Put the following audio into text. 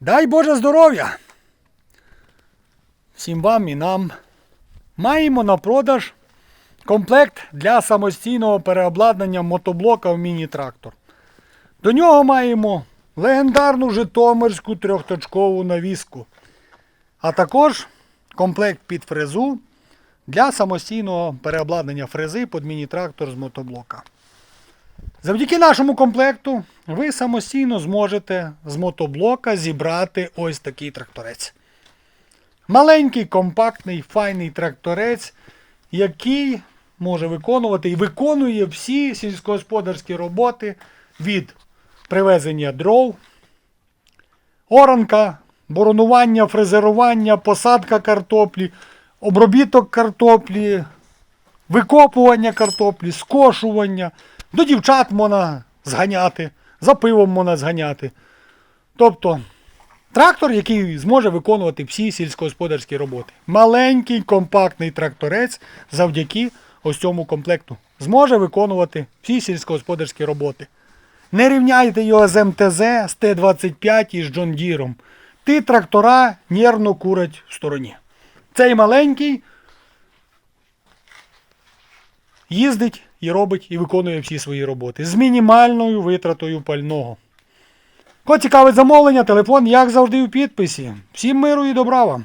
Дай Боже здоров'я! Всім вам і нам. Маємо на продаж комплект для самостійного переобладнання мотоблока в міні-трактор. До нього маємо легендарну Житомирську трьохточкову навіску, а також комплект під фрезу для самостійного переобладнання фрези під міні-трактор з мотоблока. Завдяки нашому комплекту ви самостійно зможете з мотоблока зібрати ось такий тракторець. Маленький, компактний, файний тракторець, який може виконувати і виконує всі сільськогосподарські роботи від привезення дров, оранка, боронування, фрезерування, посадка картоплі, обробіток картоплі, викопування картоплі, скошування. До дівчат можна зганяти, за пивом можна зганяти. Тобто трактор, який зможе виконувати всі сільськогосподарські роботи. Маленький компактний тракторець завдяки ось цьому комплекту зможе виконувати всі сільськогосподарські роботи. Не рівняйте його з МТЗ, з Т-25 і з Джон Діром. Ті трактора нервно курять в стороні. Цей маленький їздить і робить і виконує всі свої роботи з мінімальною витратою пального. Кого цікавить замовлення, телефон, як завжди, у підписі. Всім миру і добра вам!